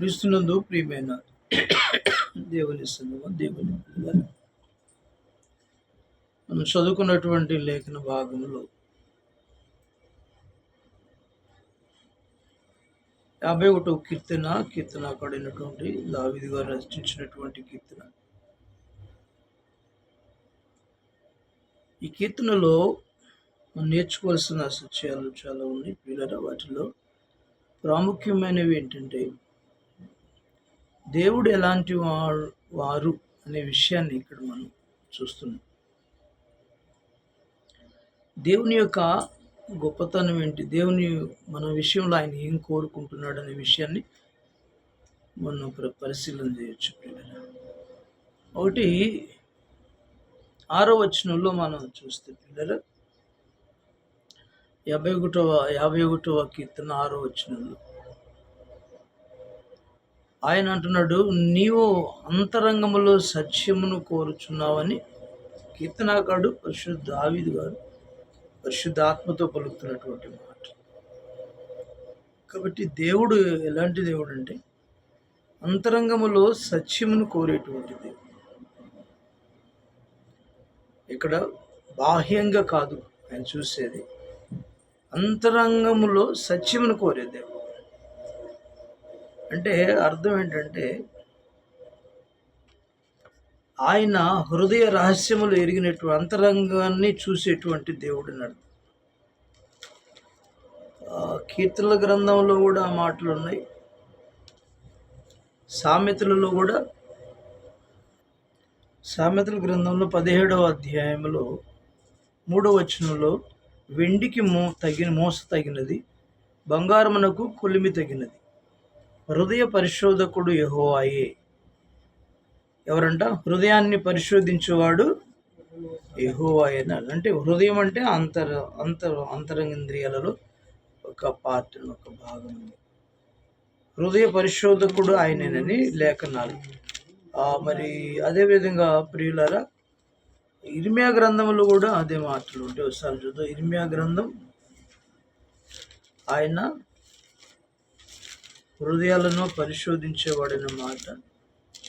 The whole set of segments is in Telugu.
క్రీస్తునందు ప్రియమైన దేవుని దేవుని మనం చదువుకున్నటువంటి లేఖన భాగంలో యాభై ఒకటో కీర్తన కీర్తన పడినటువంటి దావిది గారు రచించినటువంటి కీర్తన. ఈ కీర్తనలో మనం నేర్చుకోవాల్సిన సత్యాలు చాలా ఉన్నాయి. పిల్లల వాటిలో ప్రాముఖ్యమైనవి ఏంటంటే దేవుడు ఎలాంటి వారు వారు అనే విషయాన్ని ఇక్కడ మనం చూస్తున్నాం. దేవుని యొక్క గొప్పతనం ఏంటి? దేవుని మన విషయంలో ఆయన ఏం కోరుకుంటున్నాడు అనే విషయాన్ని మనం పరిశీలన చేయొచ్చు పిల్లలు. ఒకటి ఆరో వచనంలో మనం చూస్తే పిల్లలు యాభై ఒకటవ యాభై ఒకటవ కీర్తన ఆరో వచనంలో. ఆయన అంటున్నాడు నీవు అంతరంగములో సత్యమును కోరుచున్నావని కీర్తనాకారుడు పరిశుద్ధ దావీదు గారు పరిశుద్ధ ఆత్మతో పలుకుతున్నటువంటి మాట. కాబట్టి దేవుడు ఎలాంటి దేవుడు అంటే అంతరంగములో సత్యమును కోరేటువంటి దేవుడు. ఇక్కడ బాహ్యంగా కాదు ఆయన చూసేది అంతరంగములో సత్యమును కోరే దేవుడు. అంటే అర్థం ఏంటంటే ఆయన హృదయ రహస్యములు ఎరిగినటువంటి అంతరంగాన్ని చూసేటువంటి దేవుడు అర్థం కీర్తనల గ్రంథంలో కూడా ఆ మాటలు ఉన్నాయి. సామెతలలో కూడా సామెతల గ్రంథంలో పదిహేడవ అధ్యాయంలో మూడవ వచనంలో వెండికి మో తగిన మోస తగినది బంగారమునకు కొలిమి తగినది. హృదయ పరిశోధకుడు యెహోవాయే. ఎవరంట? హృదయాన్ని పరిశోధించేవాడు యెహోవాయే అన్నాడు. అంటే హృదయం అంటే అంతర అంతర అంతరంగింద్రియాలలో ఒక పార్ట్ ఒక భాగం ఉంది హృదయ పరిశోధకుడు ఆయనేనని లేఖనాలు. మరి అదేవిధంగా ప్రియులారా ఇర్మియా గ్రంథంలో కూడా అదే మాటలు ఉంటాయి. ఒకసారి చూద్దాం. ఇర్మియా గ్రంథం ఆయన హృదయాలను పరిశోధించేవాడిన మాట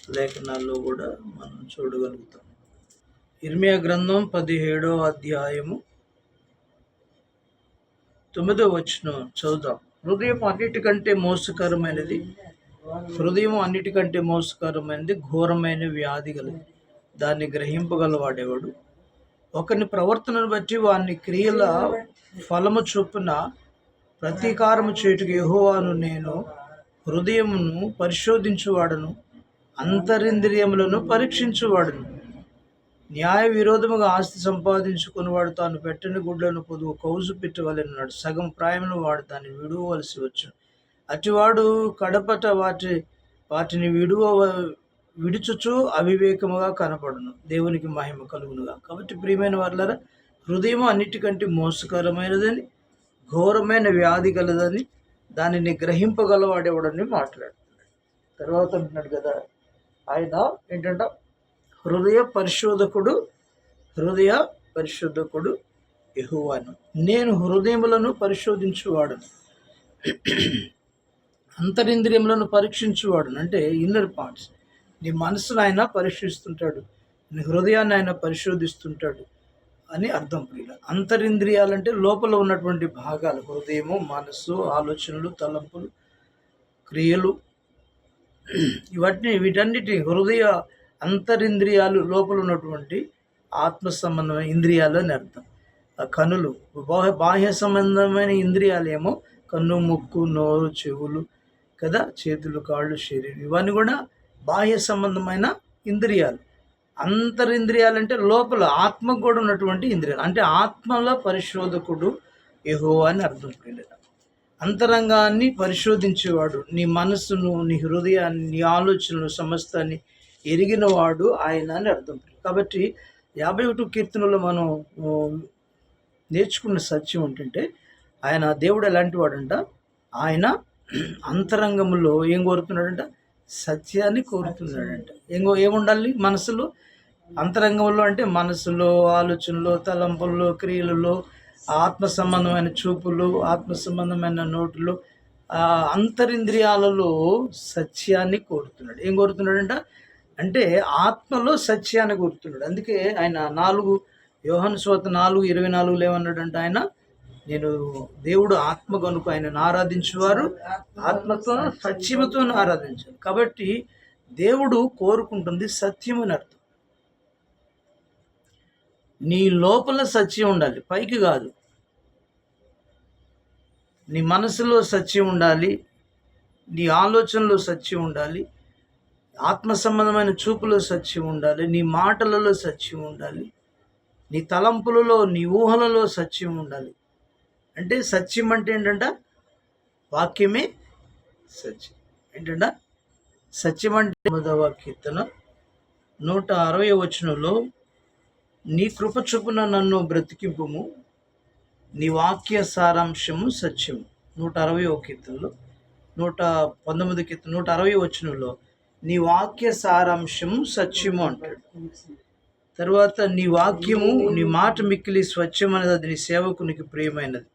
లేఖనాల్లో కూడా మనం చూడగలుగుతాం. ఇర్మియా గ్రంథం పదిహేడో అధ్యాయము తొమ్మిదో వచ్చిన చదువుదాం. హృదయం అన్నిటికంటే మోసకరమైనది. హృదయం అన్నిటికంటే మోసకరమైనది ఘోరమైన వ్యాధి గలది. దాన్ని గ్రహింపగలవాడేవాడు? ఒకరిని ప్రవర్తనను బట్టి వాని క్రియల ఫలము చొప్పున ప్రతీకారము చేటుకు ఎహోవాను నేను హృదయమును పరిశోధించువాడును అంతరింద్రియములను పరీక్షించువాడును. న్యాయ విరోధముగా ఆస్తి సంపాదించుకునివాడు తాను పెట్టని గుడ్లను పొదువు కౌజు పెట్టవలెన్నాడు సగం ప్రాయంలో వాడు దాన్ని విడువవలసి వచ్చు అటివాడు కడపట వాటి వాటిని విడువ విడుచుచు అవివేకముగా కనపడును. దేవునికి మహిమ కలుగునుగా కాబట్టి ప్రియమైన వాళ్ళరా హృదయం అన్నిటికంటే మోసకరమైనదని ఘోరమైన వ్యాధి గలదని దానిని గ్రహింపగలవాడేవాడని మాట్లాడుతున్నాడు తర్వాత అంటున్నాడు కదా ఆయన ఏంటంట? హృదయ పరిశోధకుడు హృదయ పరిశోధకుడు ఎహువాను నేను హృదయములను పరిశోధించువాడను. అంతరింద్రియములను పరీక్షించువాడు అంటే ఇన్నర్ పార్ట్స్ నీ మనసును ఆయన పరీక్షిస్తుంటాడు. నీ హృదయాన్ని ఆయన పరిశోధిస్తుంటాడు. అని అర్థం. ప్రియుల అంతరింద్రియాలంటే లోపల ఉన్నటువంటి భాగాలు హృదయము మనస్సు ఆలోచనలు తలంపులు క్రియలు ఇవన్నీ వీటన్నిటి హృదయ అంతరింద్రియాలు లోపల ఉన్నటువంటి ఆత్మ సంబంధమైన ఇంద్రియాలు అని అర్థం. ఆ కనులు బాహ్య బాహ్య సంబంధమైన ఇంద్రియాలు ఏమో కన్ను ముక్కు నోరు చెవులు కదా చేతులు కాళ్ళు శరీరం ఇవన్నీ కూడా బాహ్య సంబంధమైన ఇంద్రియాలు. అంతరింద్రియాలంటే లోపల ఆత్మకు కూడా ఉన్నటువంటి ఇంద్రియాలు. అంటే ఆత్మల పరిశోధకుడు యహో అని అర్థం. పిల్లలు అంతరంగాన్ని పరిశోధించేవాడు నీ మనస్సును నీ హృదయాన్ని నీ ఆలోచనలు సమస్తాన్ని ఎరిగినవాడు ఆయన అని అర్థం. కాబట్టి యాభై ఒకటి కీర్తనలో మనం నేర్చుకున్న సత్యం ఏంటంటే ఆయన దేవుడు ఎలాంటి వాడంట ఆయన అంతరంగంలో ఏం కోరుతున్నాడంట? సత్యాన్ని కోరుతున్నాడంట. ఇంకో ఏముండాలి? మనసులో అంతరంగంలో అంటే మనసులో ఆలోచనలో తలంపుల్లో క్రియలలో ఆత్మ సంబంధమైన చూపులు ఆత్మ సంబంధమైన నోటులు అంతరింద్రియాలలో సత్యాన్ని కోరుతున్నాడు. ఏం కోరుతున్నాడంట? అంటే ఆత్మలో సత్యాన్ని కోరుతున్నాడు. అందుకే ఆయన నాలుగు యోహన్ స్వాత నాలుగు ఇరవై నాలుగులో ఏమన్నాడంటే ఆయన? నేను దేవుడు ఆత్మ కనుక ఆయనను ఆరాధించేవారు ఆత్మతో సత్యముతో ఆరాధించారు కాబట్టి దేవుడు కోరుకుంటుంది సత్యం అని అర్థం. నీ లోపల సత్యం ఉండాలి పైకి కాదు. నీ మనసులో సత్యం ఉండాలి నీ ఆలోచనలో సత్యం ఉండాలి ఆత్మ సంబంధమైన చూపులో సత్యం ఉండాలి నీ మాటలలో సత్యం ఉండాలి నీ తలంపులలో నీ ఊహలలో సత్యం ఉండాలి. అంటే సత్యం అంటే ఏంటంట? వాక్యమే సత్యం. ఏంటంట? సత్యం అంటే మొదవ కీర్తన నూట అరవై వచనంలో నీ కృప చొప్పున నన్ను బ్రతికింపుము నీ వాక్య సారాంశము సత్యము. నూట అరవై కీర్తనలో నూట పంతొమ్మిది కీర్తన నూట అరవై వచనంలో నీ వాక్య సారాంశము సత్యము అంటాడు. తర్వాత నీ వాక్యము నీ మాట మిక్కిలి స్వచ్ఛమైనది అది నీ సేవకునికి ప్రియమైనది.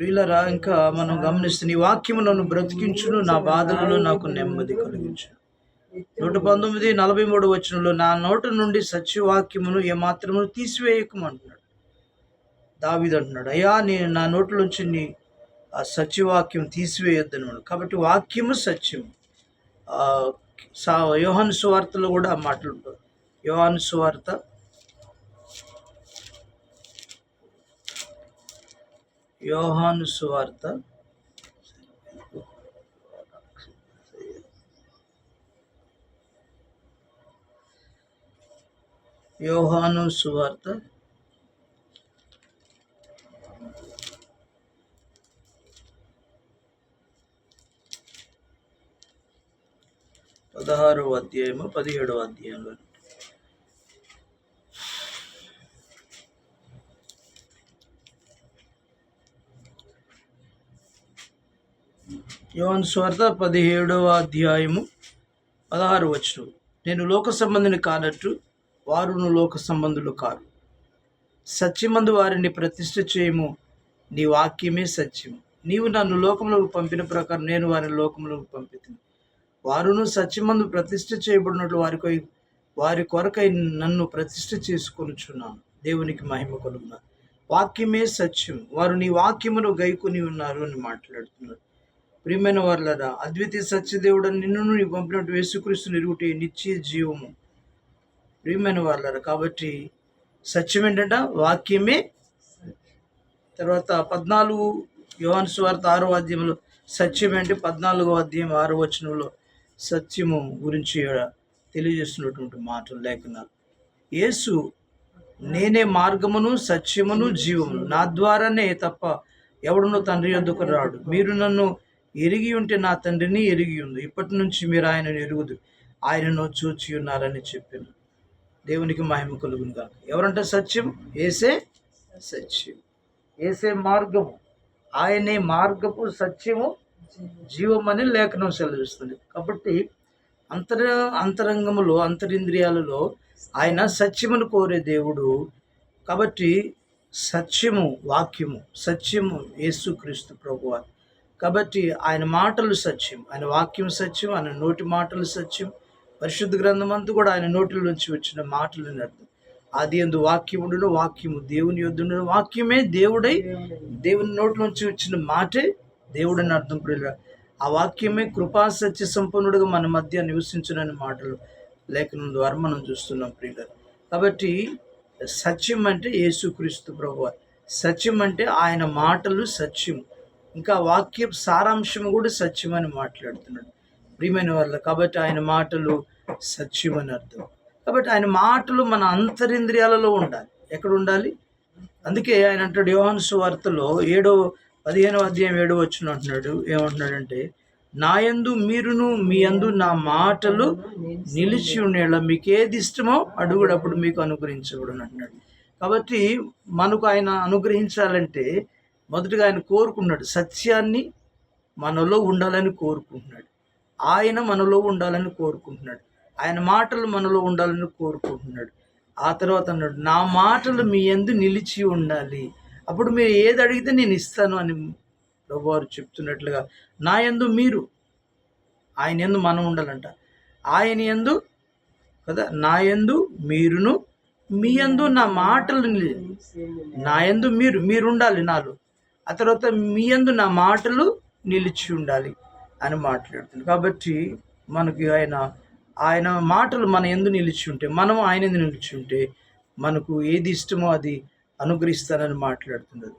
ప్రియులరా ఇంకా మనం గమనిస్తే నీ వాక్యము నన్ను బ్రతికించును నా బాధలలో నాకు నెమ్మది కలిగించు. నూట పంతొమ్మిది నలభై మూడు వచనంలో నా నోట నుండి సత్యవాక్యమును ఏమాత్రము తీసివేయకమంటున్నాడు. దావిది అంటున్నాడు అయ్యా నేను నా నోట్లోంచి నీ ఆ సత్యవాక్యం తీసివేయొద్దను కాబట్టి వాక్యము సత్యం సా యోహాను సువార్తలో కూడా ఆ మాటలు ఉంటాయి. యోహాను సువార్త యోహాను సువార్త. యోహాను సువార్త. పదహారవ అధ్యాయము పదిహేడవ అధ్యాయంలో యోన్ స్వార్థ పదిహేడవ అధ్యాయము పదహారు వచ్చు నేను లోక సంబంధిని కానట్టు వారును లోక సంబంధులు కారు. సత్యమందు వారిని ప్రతిష్ఠ చేయము నీ వాక్యమే సత్యము. నీవు నన్ను లోకంలోకి పంపిన ప్రకారం నేను వారిని లోకంలోకి పంపితిని. వారును సత్యమందు ప్రతిష్ఠ చేయబడినట్లు వారికి వారి కొరకై నన్ను ప్రతిష్ఠ చేసుకొనుచున్నాను. దేవునికి మహిమ కలుగునా. వాక్యమే సత్యం వారు నీ వాక్యమును గైకొని ఉన్నారు అని మాట్లాడుతున్నారు. ప్రియమైన వారులరా అద్వితీయ సత్యదేవుడు నిన్ను నీ పంపినట్టు వేసుక్రీస్తు నిరుగుటే నిత్య జీవము. ప్రియమైన వారులరా కాబట్టి సత్యం ఏంటంట వాక్యమే. తర్వాత పద్నాలుగు యోహాను సువార్త ఆరో అధ్యాయంలో సత్యం ఏంటి పద్నాలుగో అధ్యాయం ఆరో వచనంలో సత్యము గురించి తెలియజేస్తున్నటువంటి మాటలు లేకున్నారు యేసు నేనే మార్గమును సత్యమును జీవమును. నా ద్వారానే తప్ప ఎవడునో తండ్రి ఎందుకు రాడు? మీరు నన్ను ఎరిగి ఉంటే నా తండ్రిని ఎరిగి ఉంది ఇప్పటి నుంచి మీరు ఆయనను ఎరుగుదు. ఆయనను చూచి ఉన్నారని చెప్పాను. దేవునికి మహిమ కలుగును కాక ఎవరంటే సత్యం? ఏసే సత్యం. ఏసే మార్గము. ఆయనే మార్గపు సత్యము జీవమని లేఖనం సెలవిస్తుంది. కాబట్టి అంతర అంతరంగములో అంతరింద్రియాలలో ఆయన సత్యమును కోరే దేవుడు. కాబట్టి సత్యము వాక్యము సత్యము యేసుక్రీస్తు ప్రభువారు. కాబట్టి ఆయన మాటలు సత్యం ఆయన వాక్యం సత్యం ఆయన నోటి మాటలు సత్యం. పరిశుద్ధ గ్రంథం అంతా కూడా ఆయన నోటి నుంచి వచ్చిన మాటలు అర్థం. ఆది ఎందు వాక్యముడును వాక్యము దేవుని యొద్దును వాక్యమే దేవుడై దేవుని నోటి నుంచి వచ్చిన మాటే దేవుడని అర్థం ప్రియుల ఆ వాక్యమే కృపా సత్య సంపన్నుడుగా మన మధ్య నివసించునని మాటలు లేఖనం ద్వారా మనం చూస్తున్నాం ప్రియుల కాబట్టి సత్యం అంటే యేసుక్రీస్తు ప్రభు సత్యం అంటే ఆయన మాటలు సత్యం ఇంకా వాక్య సారాంశం కూడా సత్యమని మాట్లాడుతున్నాడు. ప్రియమైన వాళ్ళ కాబట్టి ఆయన మాటలు సత్యమని అని అర్థం. కాబట్టి ఆయన మాటలు మన అంతరింద్రియాలలో ఉండాలి. ఎక్కడ ఉండాలి? అందుకే ఆయన అంటాడు యోహాను వార్తలో ఏడో పదిహేనో అధ్యాయం ఏడో వచ్చిన అంటున్నాడు. ఏమంటున్నాడంటే నా యందు మీరును మీ యందు నా మాటలు నిలిచి ఉండేలా మీకు ఏది ఇష్టమో అడుగుడప్పుడు మీకు అనుగ్రహించకూడదు అంటున్నాడు. కాబట్టి మనకు ఆయన అనుగ్రహించాలంటే మొదటగా ఆయన కోరుకున్నాడు సత్యాన్ని మనలో ఉండాలని కోరుకుంటున్నాడు. ఆయన మనలో ఉండాలని కోరుకుంటున్నాడు. ఆయన మాటలు మనలో ఉండాలని కోరుకుంటున్నాడు. ఆ తర్వాత అన్నాడు నా మాటలు మీ ఎందు నిలిచి ఉండాలి. అప్పుడు మీరు ఏది అడిగితే నేను ఇస్తాను అని ప్రభువారు చెప్తున్నట్లుగా నా యందు మీరు ఆయన ఎందు మనం ఉండాలంట. ఆయన యందు కదా నా యందు మీరును మీ యందు నా మాటలు నా యందు మీరు మీరు ఉండాలి నాలో. ఆ తర్వాత మీ యందు నా మాటలు నిలిచి ఉండాలి అని మాట్లాడుతుంది. కాబట్టి మనకి ఆయన ఆయన మాటలు మన ఎందు నిలిచి ఉంటే మనం ఆయన ఎందు నిలిచి ఉంటే మనకు ఏది ఇష్టమో అది అనుగ్రహిస్తానని మాట్లాడుతున్నది.